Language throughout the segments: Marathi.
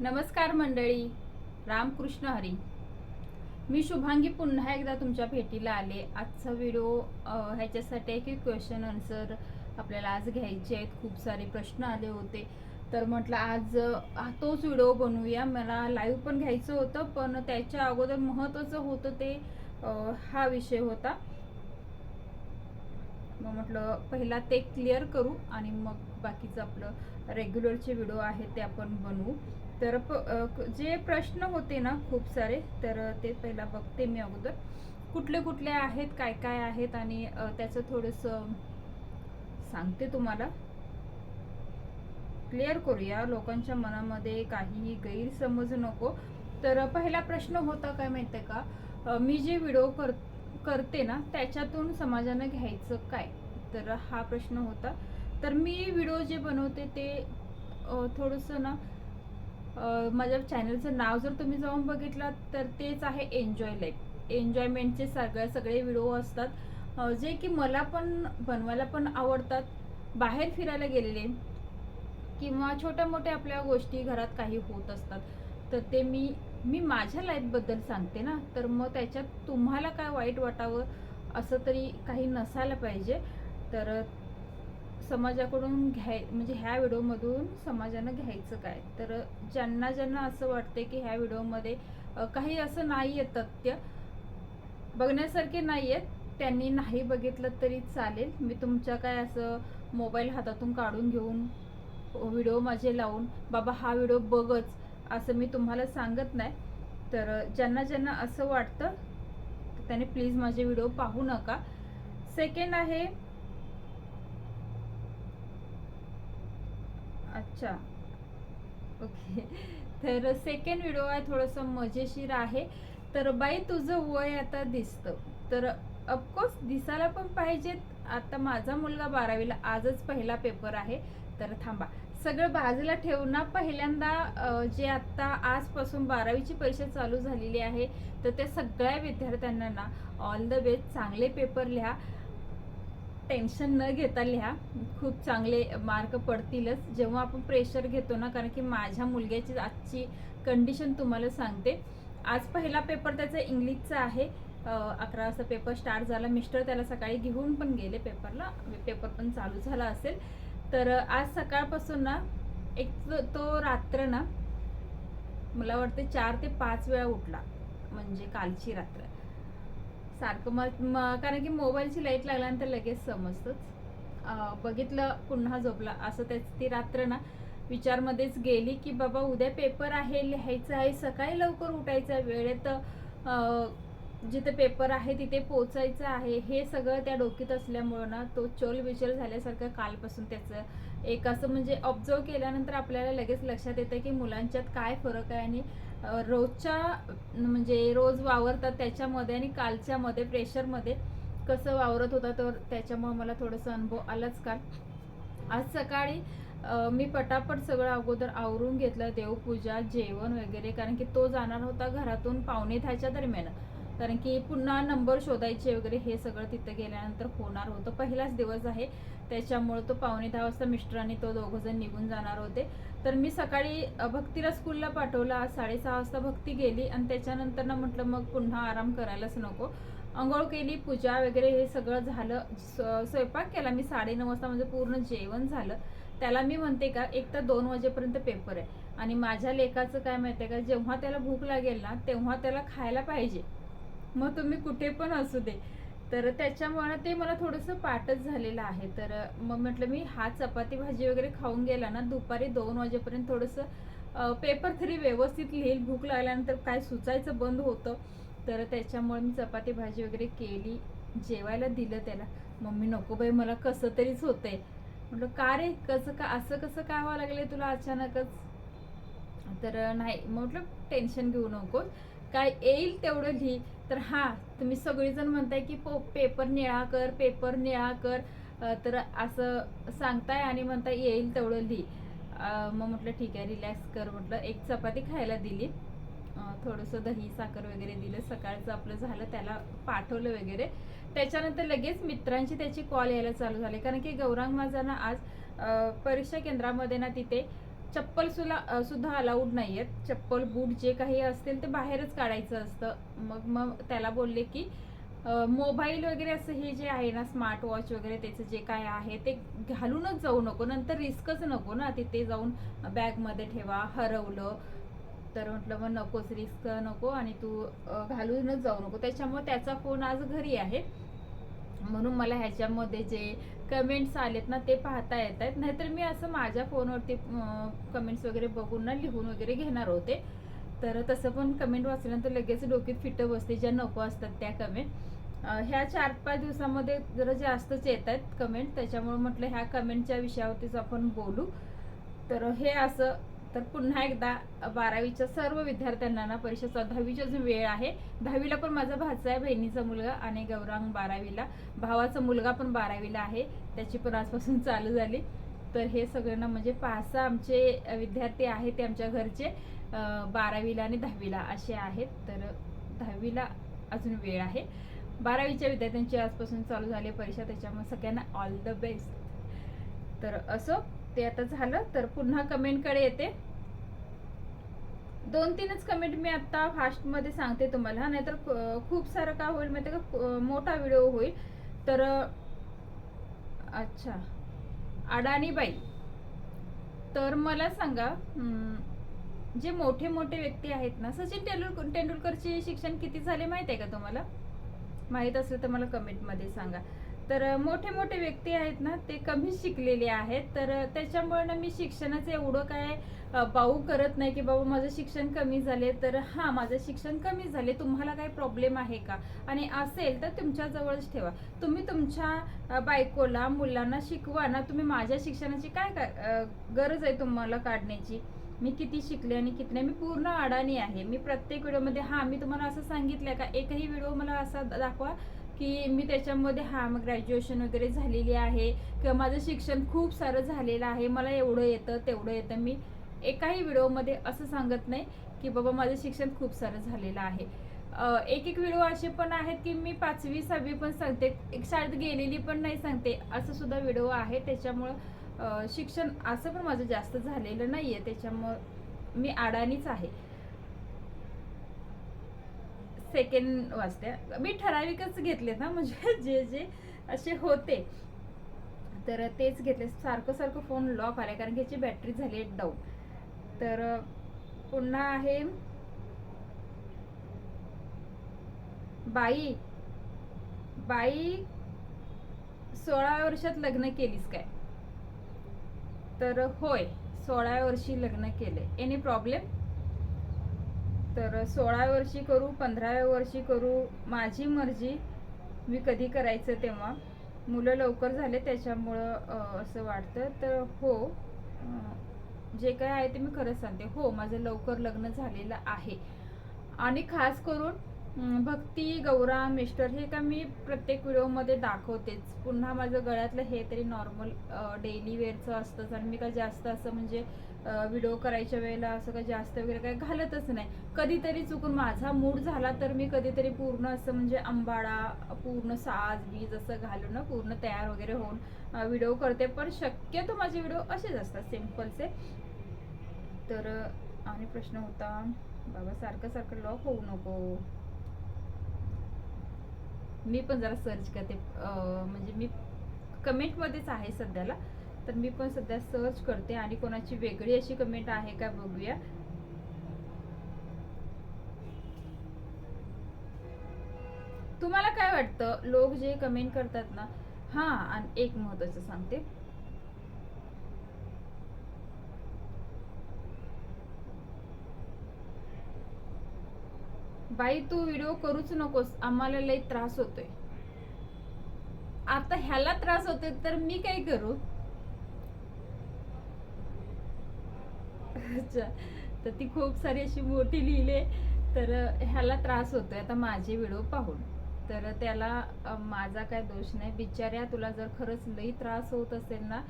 नमस्कार मंडळी. रामकृष्ण हरी. मी शुभांगी पुन्हा एकदा तुमच्या भेटीला आले. आजचा व्हिडिओ ह्याच्यासाठी आहे की क्वेश्चन आन्सर आपल्याला आज घ्यायचे आहेत. खूप सारे प्रश्न आले होते. तर म्हटलं आज तोच व्हिडिओ बनवूया. मला लाईव्ह पण घ्यायचं होतं पण त्याच्या अगोदर महत्त्वाचं होतं ते हा विषय होता. मग म्हटलं पहिला ते क्लिअर करू आणि मग बाकीचं आपलं रेग्युलरचे व्हिडिओ आहेत ते आपण बनवू. तर प- जे प्रश्न होते ना खूप सारे तर ते पहिला बघते मी अगोदर. कुठले कुठले आहेत काय काय आहेत आणि त्याचं थोडंसं सांगते तुम्हाला. क्लिअर करूया लोकांच्या मनामध्ये काहीही गैरसमज नको. तर पहिला प्रश्न होता काय माहितीये का? मी जे व्हिडिओ कर करते ना त्याच्यातून समाजानं घ्यायचं काय? तर हा प्रश्न होता. तर मी व्हिडिओ जे बनवते ते थोडंसं ना माझ्या चॅनलचं नाव जर तुम्ही जाऊन बघितलात तर तेच आहे एन्जॉय लाईफ एन्जॉयमेंटचे सगळे सगळे व्हिडिओ असतात. जे की मला पण बनवायला पण आवडतात. बाहेर फिरायला गेलेले किंवा छोट्या मोठ्या आपल्या गोष्टी घरात काही होत असतात तर ते मी मी माझ्या लाईफबद्दल सांगते ना. तर मग त्याच्यात तुम्हाला काय वाईट वाटावं असं तरी काही नसायला पाहिजे. तर समाजाकडून घ्याय म्हणजे ह्या व्हिडिओमधून समाजानं घ्यायचं काय? तर ज्यांना ज्यांना असं वाटते की ह्या व्हिडिओमध्ये काही असं नाही आहे तथ्य बघण्यासारखे नाही आहेत त्यांनी नाही बघितलं तरी चालेल. मी तुमच्या काय असं मोबाईल हातातून काढून घेऊन व्हिडिओ माझे लावून बाबा हा व्हिडिओ बघच असं मी तुम्हाला सांगत नाही. तर ज्यांना ज्यांना असं वाटतं त्याने प्लीज माझे व्हिडिओ पाहू नका. सेकंड आहे अच्छा. ओके. तर सेकंड व्हिडिओ आहे थोडंसं मजेशीर आहे. तर बाई तुझं वय आता दिसतं. तर अफकोर्स दिसायला पण पाहिजेत आता माझा मुलगा बारावीला आजच पहिला पेपर आहे. तर थांबा. सगळं बाजूला ठेवून ना पहिल्यांदा जे आता आजपासून बारावीची परीक्षा चालू झालेली आहे तर त्या सगळ्या विद्यार्थ्यांना ना ऑल द बेस्ट चांगले पेपर लिहा. टेन्शन न घेता लिहा. खूप चांगले मार्क पडतीलच. जेव्हा आपण प्रेशर घेतो ना कारण की माझ्या मुलग्याची आजची कंडिशन तुम्हाला सांगते. आज पहिला पेपर त्याचा इंग्लिशचा आहे. अकरा वाजता पेपर स्टार्ट झाला. मिस्टर त्याला सकाळी घेऊन पण गेले पेपरला पेपर पण चालू झाला असेल. तर आज सकाळपासून ना एक तो रात्र ना मला वाटते चार ते पाच वेळा उठला. म्हणजे कालची रात्र. सारखं. मग म- कारण की मोबाईलची लाइट लागल्यानंतर लगेच समजतंच. बघितलं पुन्हा झोपला. असं त्याच ती रात्र ना विचारमध्येच गेली की बाबा उद्या पेपर आहे लिहायचं आहे. सकाळी लवकर उठायचं आहे वेळेत जिथे पेपर आहे तिथे पोचायचं आहे. हे सगळं त्या डोक्यात असल्यामुळं ना तो चोल विचल झाल्यासारखं कालपासून त्याचं एक असं म्हणजे ऑब्झर्व केल्यानंतर आपल्याला लगेच लक्षात येतं की मुलांच्यात काय फरक आहे आणि रोजच्या म्हणजे रोज वावरतात त्याच्यामध्ये आणि कालच्यामध्ये प्रेशरमध्ये कसं वावरत होता तर त्याच्यामुळे मला थोडंसं अनुभव आलाच काल. आज सकाळी मी पटापट सगळं अगोदर आवरून घेतलं देवपूजा जेवण वगैरे कारण की तो जाणार होता घरातून पावणे दहाच्या दरम्यान. कारण की पुन्हा नंबर शोधायचे वगैरे हे सगळं तिथं गेल्यानंतर होणार होतं. पहिलाच दिवस आहे. त्याच्यामुळं तो पावणे दहा वाजता मिस्टरांनी तो दोघं जण निघून जाणार होते. तर मी सकाळी भक्तीला स्कूलला पाठवला. साडेसहा वाजता भक्ती गेली आणि त्याच्यानंतर ना म्हटलं मग पुन्हा आराम करायलाच नको. आंघोळ केली पूजा वगैरे हे सगळं झालं. स्वयंपाक केला. मी साडेनऊ वाजता म्हणजे पूर्ण जेवण झालं. त्याला मी म्हणते का एक तर दोन वाजेपर्यंत पेपर आहे. आणि माझ्या लेखाचं काय माहिती आहे का जेव्हा त्याला भूक लागेल ना तेव्हा त्याला खायला पाहिजे. मग तुम्ही कुठे पण असू दे. तर त्याच्यामुळे ते मला थोडंसं पाठच झालेलं आहे. तर मग म्हटलं मी हा चपाती भाजी वगैरे खाऊन गेला ना दुपारी दोन वाजेपर्यंत थोडंसं पेपर तरी व्यवस्थित लिहिल भूक लागल्यानंतर काय सुचायचं बंद होतं. तर त्याच्यामुळे मी चपाती भाजी वगैरे केली जेवायला दिलं त्याला. मम्मी नको बाई मला कसं तरीच होतंय. म्हटलं का रे? कसं का असं कसं काय व्हावं लागले तुला अचानकच? तर नाही. म्हटलं टेन्शन घेऊ नको काय येईल तेवढं लिही. तर हा तुम्ही सगळेजण म्हणताय की पो पेपर निळा कर पेपर निळा कर. तर असं सांगताय आणि म्हणताय येईल तेवढं लिही. मग म्हटलं ठीक आहे रिलॅक्स कर म्हटलं. एक चपाती खायला दिली. थोडंसं दही साखर वगैरे दिलं. सकाळचं आपलं झालं त्याला पाठवलं वगैरे. त्याच्यानंतर लगेच मित्रांची त्याची कॉल यायला चालू झाले. कारण की गौरांग माझा ना आज परीक्षा केंद्रामध्ये ना तिथे चप्पल सुला सुद्धा अलाउड नाही आहेत चप्पल बूट जे काही असतील ते बाहेरच काढायचं असतं. मग मग त्याला बोलले की मोबाईल वगैरे असं हे जे आहे ना स्मार्ट वॉच वगैरे त्याचं जे काय आहे ते घालूनच जाऊ नको. नंतर रिस्कच नको ना. तिथे जाऊन बॅगमध्ये ठेवा हरवलं. तर म्हटलं मग नकोच रिस्क नको आणि तू घालूनच जाऊ नको. त्याच्यामुळे त्याचा फोन आज घरी आहे. म्हणून मला ह्याच्यामध्ये जे कमेंट्स आलेत ना ते पाहता येत आहेत नाहीतर मी असं माझ्या फोनवरती कमेंट्स वगैरे बघून ना लिहून वगैरे घेणार होते. तर तसं पण कमेंट वाचल्यानंतर लगेच डोक्यात फिटं बसते ज्या नको असतात त्या कमेंट ह्या चार पाच दिवसामध्ये जरा जास्तच येत आहेत कमेंट त्याच्यामुळे म्हटलं ह्या कमेंटच्या विषयावरतीच आपण बोलू. तर हे असं तर पुन्हा एकदा बारावीच्या सर्व विद्यार्थ्यांना ना परीक्षेचा दहावीची अजून वेळ आहे. दहावीला पण माझा भाचा आहे बहिणीचा मुलगा आणि गौरांग बारावीला. भावाचा मुलगा पण बारावीला आहे. त्याची पण आजपासून चालू झाली. तर हे सगळ्यांना म्हणजे पाच सहा आमचे विद्यार्थी आहेत ते आमच्या घरचे. बारावीला आणि दहावीला असे आहेत. तर दहावीला अजून वेळ आहे. बारावीच्या विद्यार्थ्यांची आजपासून चालू झाली आहे परीक्षा. त्याच्यामुळे सगळ्यांना ऑल द बेस्ट तर असं ते आता झालं तर पुन्हा कमेंटकडे येते. दोन तीनच कमेंट मी आता फास्टमध्ये सांगते तुम्हाला नाहीतर खूप सारं का होईल माहिती का? मोठा व्हिडिओ होईल. तर अच्छा. अडाणीबाई. तर मला सांगा जे मोठे मोठे व्यक्ती आहेत ना सचिन तेंडुलकर तेंडुलकरचे शिक्षण किती झाले माहिती आहे का तुम्हाला? माहीत असेल तर मला कमेंटमध्ये सांगा. तर मोठे मोठे व्यक्ती आहेत ना ते कमी शिकलेले आहेत. तर त्याच्यामुळे ना मी शिक्षणाचं एवढं काय अ, बाऊ करत नाही की बाबा माझं शिक्षण कमी झाले. तर हां माझं शिक्षण कमी झाले. तुम्हाला काही प्रॉब्लेम आहे का? आणि असेल तर तुमच्याजवळच ठेवा. तुम्ही तुमच्या बायकोला मुलांना शिकवा ना. तुम्ही माझ्या शिक्षणाची काय का गरज आहे तुम्हाला काढण्याची? मी किती शिकले आणि किती नाही? मी पूर्ण अडाणी आहे. मी प्रत्येक व्हिडिओमध्ये हां मी तुम्हाला असं सांगितलं का? एकही व्हिडिओ मला असा दाखवा. की मी त्याच्यामध्ये हा मग ग्रॅज्युएशन वगैरे झालेली आहे. किंवा माझं शिक्षण खूप सारं झालेलं आहे. मला एवढं येतं तेवढं येतं. मी एकाही व्हिडिओमध्ये असं सांगत नाही की बाबा माझं शिक्षण खूप सारं झालेलं आहे. एक एक व्हिडिओ असे पण आहेत की मी पाचवी सहावी पण सांगते. एक शाळेत गेलेली पण नाही सांगते. असं सुद्धा व्हिडिओ आहे. त्याच्यामुळं शिक्षण असं पण माझं जास्त झालेलं नाही आहे त्याच्यामुळं मी अडाणीच आहे. सेकंड वाजते. मी ठराविकच घेतले ना म्हणजे जे जे असे होते. तर तेच घेतले सारखं सारखं फोन लॉक आले कारण की याची बॅटरी झाली आहे डाऊन तर पुन्हा आहे. बाई बाई सोळा वर्षात लग्न केलीस काय? तर होय सोळा वर्षी लग्न केले एनी प्रॉब्लेम तर सोळा वर्षी करू पंधराव्या वर्षी करू माझी मर्जी मी कधी करायचं तेव्हा. मुलं लवकर झाले त्याच्यामुळं असं वाटतं. तर हो जे काय आहे ते मी खरंच सांगते. हो माझं लवकर लग्न झालेलं आहे. आणि खास करून भक्ती गौरा मिस्टर हे का मी प्रत्येक व्हिडिओमध्ये दाखवतेच. पुन्हा माझं गळ्यातलं हे तरी नॉर्मल डेली वेअरचं असतंच आणि मी का जास्त असं म्हणजे व्हिडिओ करायच्या वेळेला असं काय जास्त वगैरे काय घालतच नाही. कधीतरी चुकून माझा मूड झाला तर मी कधीतरी पूर्ण असं म्हणजे आंबाडा पूर्ण साज बीज असं घालून ना पूर्ण तयार वगैरे होऊन व्हिडिओ करते. पण शक्यतो माझे व्हिडिओ असेच असतात सिम्पलचे. तर आणि प्रश्न होता बाबा सारखं सारखं लॉक होऊ नको. मी पण जरा सर्च करते. म्हणजे मी कमेंटमध्येच आहे सध्याला. तर मी पण सध्या सर्च करते आणि कोणाची वेगळी अशी कमेंट आहे का बघूया. तुम्हाला काय वाटतं? लोक जे कमेंट करतात ना हा आणि एक महत्वाचं सांगते. बाई तू व्हिडिओ करूच नकोस. आम्हाला लई त्रास होतोय. आता ह्याला त्रास होतोय तर मी काय करू? अच्छा. तर ती खूप सारी अशी मोठी लिहिले तर ह्याला त्रास होतोय. आता माझे व्हिडिओ पाहून. तर त्याला माझा काय दोष नाही. बिचाऱ्या तुला जर खरंच लई त्रास होत असेल ना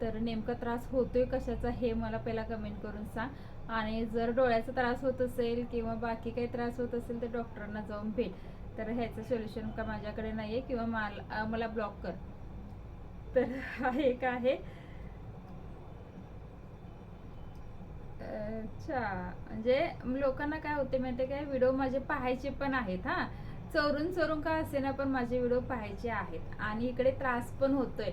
तर नेमका त्रास होतोय कशाचा हे मला पहिला कमेंट करून सांग. आणि जर डोळ्याचा त्रास होत असेल किंवा बाकी काही त्रास होत असेल तर डॉक्टरांना जाऊन भेट. तर ह्याचं सोल्युशन का माझ्याकडे नाही आहे किंवा मला मला ब्लॉक कर. तर हा एक आहे. अच्छा म्हणजे लोकांना काय होते माहिती काय? व्हिडिओ माझे पाहायचे पण आहेत हा. चोरून चोरून का असेना पण माझे व्हिडिओ पाहायचे आहेत. आणि इकडे त्रास पण होतोय.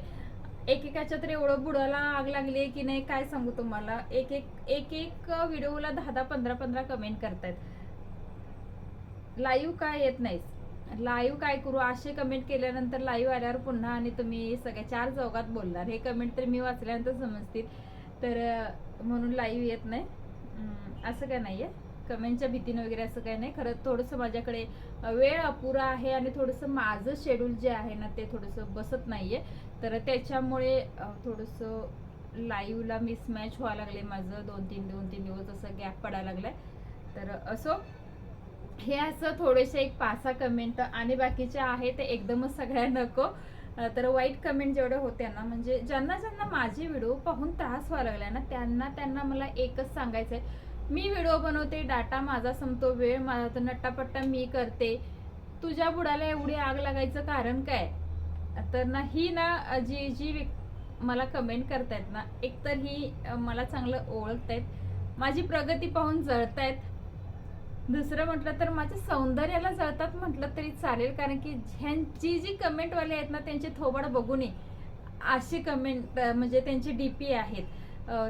एकेकाच्या तर एवढं बुडाला आग लागली आहे की नाही काय सांगू तुम्हाला? एक एक एक एक व्हिडिओला दहा दहा पंधरा पंधरा कमेंट करतायत. लाईव्ह काय येत नाहीस लाईव्ह काय करू? असे कमेंट केल्यानंतर लाईव्ह आल्यावर पुन्हा आणि तुम्ही सगळ्या चार चौघात बोलणार. हे कमेंट तर मी वाचल्यानंतर समजतील. तर म्हणून लाईव्ह येत नाही. असं काय नाही आहे कमेंटच्या भीतीने वगैरे असं काही नाही. खरं थोडंसं माझ्याकडे वेळ अपुरा आहे आणि थोडंसं माझं शेड्यूल जे आहे ना ते थोडंसं बसत नाही आहे तर त्याच्यामुळे थोडंसं लाईव्हला मिसमॅच व्हायला लागले माझं. दोन तीन दोन तीन दिवस असं गॅप पडायला लागलाय. तर असो हे असं थोडेसे एक पाच सहा कमेंट आणि बाकीचे आहे ते एकदमच सगळ्या नको. तर वाईट कमेंट जेवढे होते ना म्हणजे ज्यांना ज्यांना माझे व्हिडिओ पाहून त्रास व्हायला लागला ना त्यांना त्यांना मला एकच सांगायचं आहे मी व्हिडिओ बनवते डाटा माझा संपतो वेळ माझा तर नट्टापट्टा मी करते. तुझ्या बुडाला एवढी आग लागायचं कारण काय? तर ना ही ना जी जी मला कमेंट करतायत ना एकतर ही मला चांगलं ओळखतायत. माझी प्रगती पाहून जळतायत. दुसरं म्हटलं तर माझ्या सौंदर्याला जळतात म्हटलं तरी चालेल कारण की ह्यांची जी कमेंटवाले आहेत ना त्यांचे थोबाड बघू नये अशी कमेंट म्हणजे त्यांचे डीपी आहेत.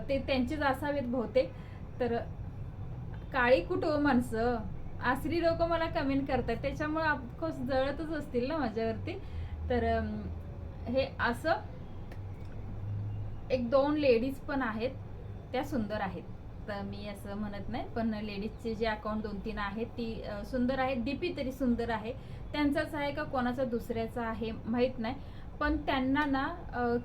ते त्यांचेच असावेत बहुतेक. तर काळी कुठं माणसं? आसरी लोक मला कमेंट करतात. त्याच्यामुळे ऑफकोर्स जळतच असतील ना माझ्यावरती. तर हे असं एक दोन लेडीज पण आहेत. त्या सुंदर आहेत. तर मी असं म्हणत नाही पण लेडीजचे जे अकाउंट दोन तीन आहेत ती सुंदर आहेत. दीपी तरी सुंदर आहे. त्यांचाच आहे का कोणाचा दुसऱ्याचा आहे माहीत नाही. पण त्यांना ना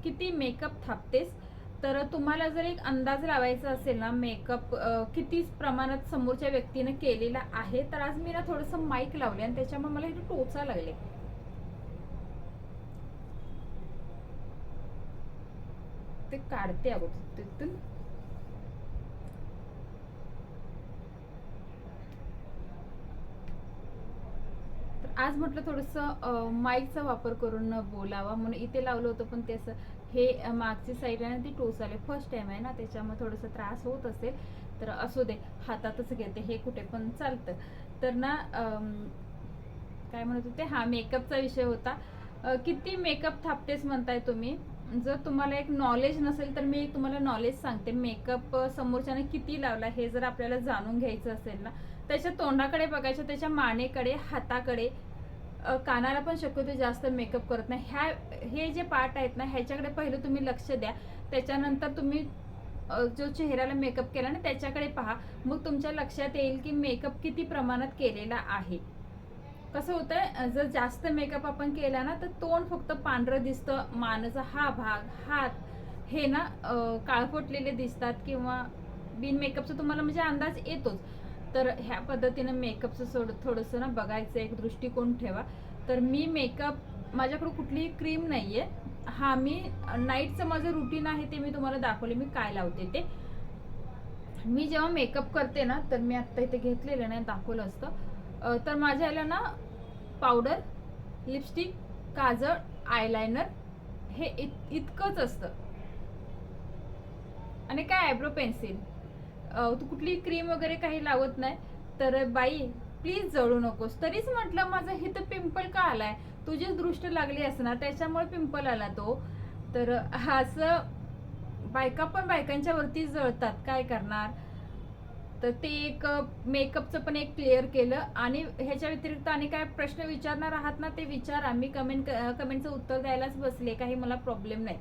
किती मेकअप थापतेस तर तुम्हाला जर एक अंदाज लावायचा असेल ना मेकअप किती प्रमाणात समोरच्या व्यक्तीने केलेला आहे तर आज मी ना थोडंसं माईक लावले आणि त्याच्यामुळे मला इथे टोचा लागले. ते काढते अगोदर. तिथून आज म्हटलं थोडंसं माईकचा वापर करून बोलावा म्हणून इथे लावलं होतं पण ते असं हे मागची साईड आहे ना ती टोच आले. फर्स्ट टाइम आहे ना त्याच्यामुळे थोडंसं त्रास होत असेल. तर असू दे हातातच घेते हे कुठे पण चालतं. तर ना काय म्हणत होते? हा मेकअपचा विषय होता. किती मेकअप थापतेस म्हणताय तुम्ही? जर तुम्हाला एक नॉलेज नसेल तर मी तुम्हाला नॉलेज सांगते. मेकअप समोरच्याने किती लावला हे जर आपल्याला जाणून घ्यायचं असेल ना त्याच्या तोंडाकडे बघायचं त्याच्या मानेकडे हाताकडे कानाला पण शक्यतो जास्त मेकअप करत नाही. ह्या हे जे पार्ट आहेत ना ह्याच्याकडे पहिलं तुम्ही लक्ष द्या. त्याच्यानंतर तुम्ही जो चेहऱ्याला मेकअप केला ना त्याच्याकडे पहा. मग तुमच्या लक्षात येईल की मेकअप किती प्रमाणात केलेला आहे. कसं होतं जर जास्त मेकअप आपण केला ना तर तोंड फक्त पांढरं दिसतं. मानचा हा भाग हात हे ना काळफोटलेले दिसतात किंवा बिन मेकअपचा तुम्हाला म्हणजे अंदाज येतोच. तर ह्या पद्धतीनं मेकअपचं सोड थोडंसं ना बघायचं एक दृष्टिकोन ठेवा. तर मी मेकअप माझ्याकडे कुठलीही क्रीम नाही आहे हा मी नाईटचं माझं रुटीन आहे ते मी तुम्हाला दाखवले मी काय लावते ते. मी जेव्हा मेकअप करते ना तर मी आत्ता इथे घेतलेलं नाही दाखवलं असतं. तर माझ्या ह्याला ना पावडर लिपस्टिक काजळ आयलायनर हे इत इतकंच असतं. आणि काय आयब्रो पेन्सिल? तू कुठली क्रीम वगैरे काही लावत नाही तर बाई प्लीज जळू नकोस. तरीच म्हटलं माझं हे तर पिंपल का आलाय? तुझी दृष्ट लागली असणार त्याच्यामुळे पिंपल आला तो. तर असं बायका पण बायकांच्या वरती जळतात काय करणार? तर ते एक मेकअपचं पण एक क्लिअर केलं. आणि ह्याच्या व्यतिरिक्त आणि काय प्रश्न विचारणार आहात ना ते विचारा. मी कमेंट कमेंटचं उत्तर द्यायलाच बसले काही मला प्रॉब्लेम नाही.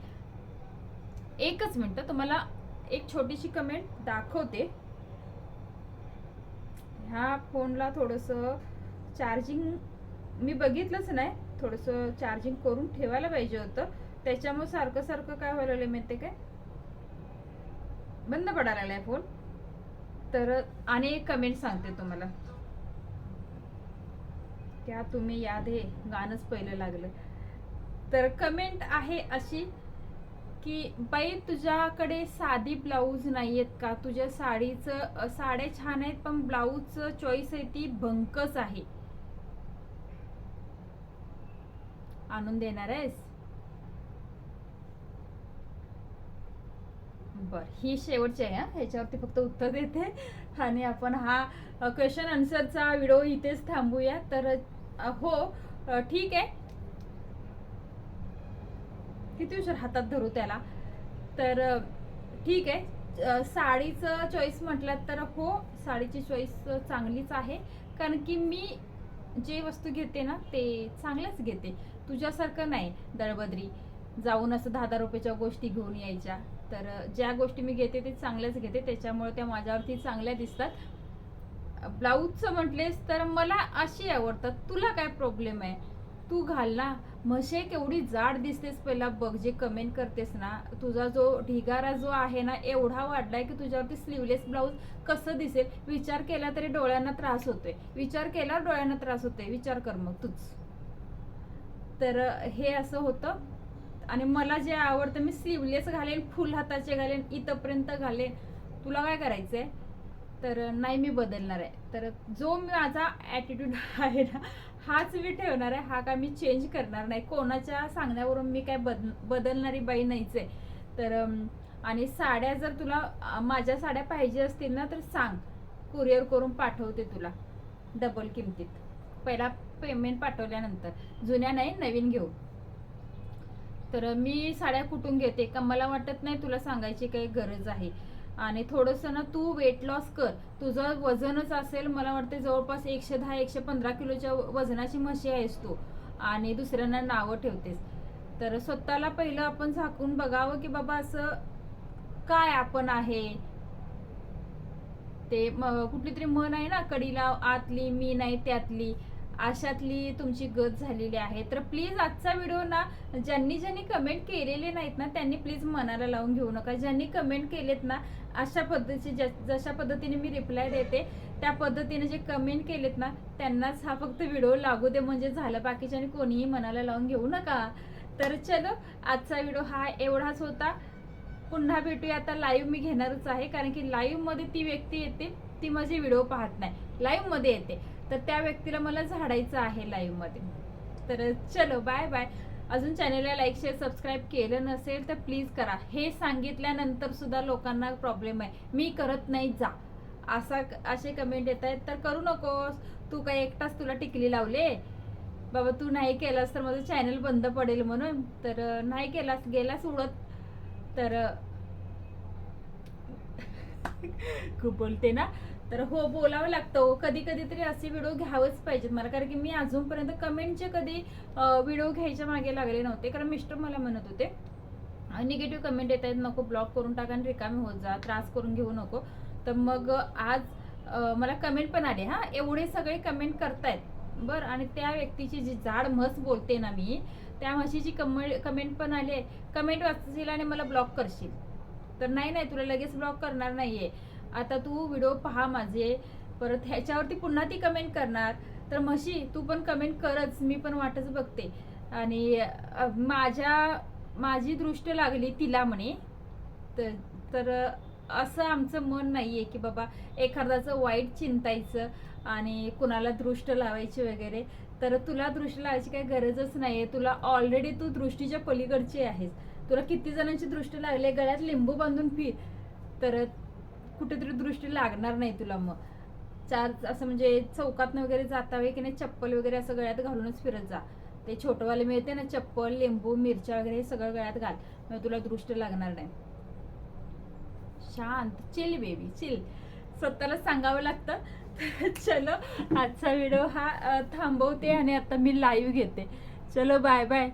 एकच मिनटं तुम्हाला एक छोटीशी कमेंट दाखवते. ह्या फोनला थोडंसं चार्जिंग मी बघितलंच नाही. थोडंसं चार्जिंग करून ठेवायला पाहिजे होतं. त्याच्यामुळे सारखं सारखं काय व्हायला लागलं माहिती काय? बंद पडायला लागलाय फोन तर आणि एक कमेंट सांगते तुम्हाला. त्या तुम्ही याद आहे गाणंच पहिलं लागलं. तर कमेंट आहे अशी की बाई तुझ्याकडे साधी ब्लाऊज नाही आहेत का? तुझ्या साडीचं साड्या छान आहेत पण ब्लाऊजचं चॉईस आहे ती भंकच आहे. आणून देणार आहेस? बर ही शेवटची आहे ह्याच्यावरती फक्त उत्तर देते. आणि आपण हा क्वेश्चन आन्सरचा व्हिडिओ इथेच थांबूया. तर हो ठीक आहे. किती उशीर हातात धरू त्याला? तर ठीक आहे. साडीचं चॉईस म्हटलं तर हो साडीची चॉईस चांगलीच आहे. कारण की मी जे वस्तू घेते ना ते चांगल्याच घेते. तुझ्यासारखं नाही दळबद्री. जाऊन असं दहा दहा रुपयाच्या गोष्टी घेऊन यायच्या. तर ज्या गोष्टी मी घेते ते चांगल्याच घेते. त्याच्यामुळे त्या माझ्यावरती चांगल्या दिसतात. ब्लाऊजचं म्हटलेस तर मला अशी आवडतात. तुला काय प्रॉब्लेम आहे? तू घाल ना. म्हशे केवढी जाड दिसतेस पहिला बघ जे कमेंट करतेस ना. तुझा जो ढिगारा जो आहे ना एवढा वाढलाय की तुझ्यावरती स्लीवलेस ब्लाऊज कसं दिसेल? विचार केला तरी डोळ्यांना त्रास होतोय. विचार केला डोळ्यांना त्रास होतोय. विचार कर मग तूच. तर हे असं होतं. आणि मला जे आवडतं मी स्लीवलेस घालेन फुल हाताचे घालेन इथपर्यंत घालेन. तुला काय करायचंय? तर नाही मी बदलणार आहे. तर जो माझा ॲटिट्यूड आहे ना हाच मी ठेवणार आहे हा काय मी चेंज करणार नाही. कोणाच्या सांगण्यावरून मी काय बद बदलणारी बाई नाहीच आहे. तर आणि साड्या जर तुला माझ्या साड्या पाहिजे असतील ना तर सांग. कुरिअर करून पाठवते तुला. डबल किमतीत. पहिला पेमेंट पाठवल्यानंतर. जुन्या नाही नवीन घेऊ. तर मी साड्या कुठून घेते? का मला वाटत नाही तुला सांगायची काही गरज आहे? आणि थोडंसं ना तू वेट लॉस कर. तुझं वजनच असेल मला वाटते जवळपास एकशे दहा एकशे पंधरा किलोच्या वजनाची म्हशी आहेस तू. आणि दुसऱ्यांना नावं ठेवतेस. तर स्वतःला पहिलं आपण झाकून बघावं की बाबा असं काय आपण आहे? ते म- कुठली तरी मन आहे ना कडीला आतली मी नाही त्यातली. अशातली तुमची गत झालेली आहे. तर प्लीज आजचा व्हिडिओ ना ज्यांनी ज्यांनी कमेंट केलेले नाहीत ना त्यांनी प्लीज मनाला लावून घेऊ नका. ज्यांनी कमेंट केलेत ना अशा पद्धतीचे ज्या- जशा पद्धतीने मी रिप्लाय देते त्या पद्धतीने जे कमेंट केलेत ना त्यांनाच हा फक्त व्हिडिओ लागू दे. म्हणजे झालं बाकीच्याने कोणीही मनाला लावून घेऊ नका. तर चलो आजचा व्हिडिओ हा एवढाच होता. पुन्हा भेटूया आता. लाईव्ह मी घेणारच आहे. कारण की लाईव्हमध्ये ती व्यक्ती येते ती माझे व्हिडिओ पाहत नाही. लाईव्हमध्ये येते. तर त्या व्यक्तीला मला झाडायचं आहे लाईव्हमध्ये. तर चलो बाय बाय अजून चॅनेलला लाईक शेअर सबस्क्राईब केलं नसेल तर प्लीज करा. हे सांगितल्यानंतर सुद्धा लोकांना प्रॉब्लेम आहे. मी करत नाही जा. असा असे कमेंट येत आहेत. तर करू नकोस. तू काय एकटाच तुला टिकली लावले? बाबा तू नाही केलास तर माझं चॅनल बंद पडेल म्हणून. तर नाही केलास गेलास उडत. तर खूप बोलते ना. तर हो बोलावं लागतं हो. कधी कधी तरी असे व्हिडिओ घ्यावेच पाहिजेत. मला कारण की मी अजूनपर्यंत कमेंटचे कधी व्हिडिओ घ्यायच्या मागे लागले नव्हते. कारण मिस्टर मला म्हणत होते निगेटिव्ह कमेंट येत आहेत नको ब्लॉक करून टाका आणि रिकामी होत जा त्रास करून घेऊ नको. तर मग आज मला कमेंट पण आले हा. एवढे सगळे कमेंट करतायत. बरं. आणि त्या व्यक्तीची जी जाड म्हस बोलते ना मी त्या म्हशीची कमे कमेंट पण आले. कमेंट वाचशील आणि मला ब्लॉक करशील. तर नाही नाही तुला लगेच ब्लॉक करणार नाहीये. आता तू व्हिडिओ पहा माझे. परत ह्याच्यावरती पुन्हा ती कमेंट करणार. तर म्हशी तू पण कमेंट करच. मी पण वाटच बघते. आणि माझ्या माझी दृष्ट लागली तिला म्हणे. तर तर असं आमचं मन नाही आहे की बाबा एखाद्याचं वाईट चिंतायचं आणि कुणाला दृष्ट लावायची वगैरे. तर तुला दृष्ट लावायची काही गरजच नाही आहे तुला ऑलरेडी तू दृष्टीच्या पलीकडची आहेस. तुला किती जणांची दृष्टी लागली गळ्यात लिंबू बांधून फिर तर कुठेतरी दृष्टी लागणार नाही तुला मग. चार असं म्हणजे चौकातनं वगैरे जाता की नाही चप्पल वगैरे असं गळ्यात घालूनच फिरत जा. ते छोटवाले मिळते ना चप्पल लिंबू मिरच्या वगैरे हे सगळं गळ्यात घाल. मग तुला दृष्ट लागणार नाही. शांत चिल बेबी चिल. स्वतःला सांगावं लागतं. चलो आजचा व्हिडिओ हा थांबवते आणि आता मी लाईव्ह घेते. चलो बाय बाय